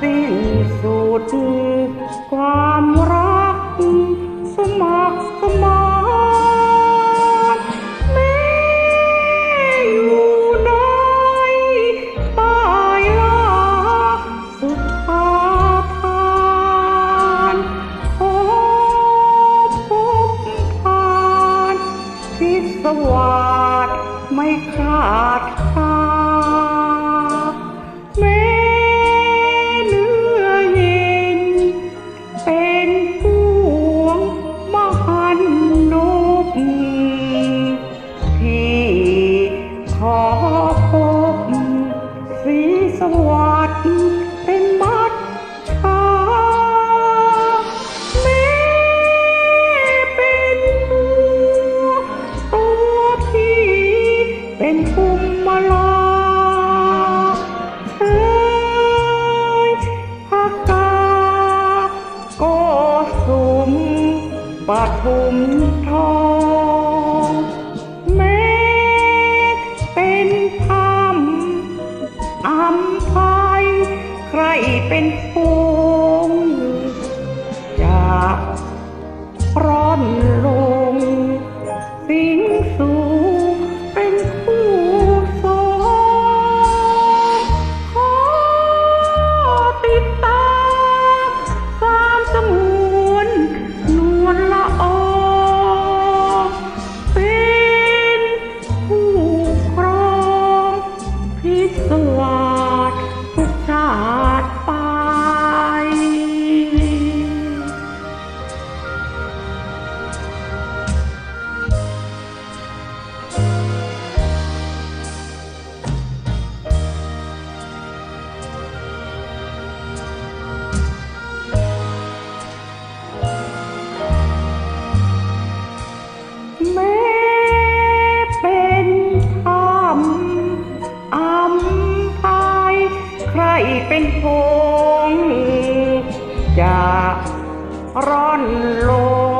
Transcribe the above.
สิ้นสุดความรัก สมัครสมานแม้อยู่ในใต้ลาสุดทาทานขอพบผ่านพิศวาสไม่ขาด เป็นภูมิมาลาเอ้ยพักกาก็สุมปทุมทองแม้เป็นธรรมอัมภัยใครเป็นพ เป็นพงจะร่อนลง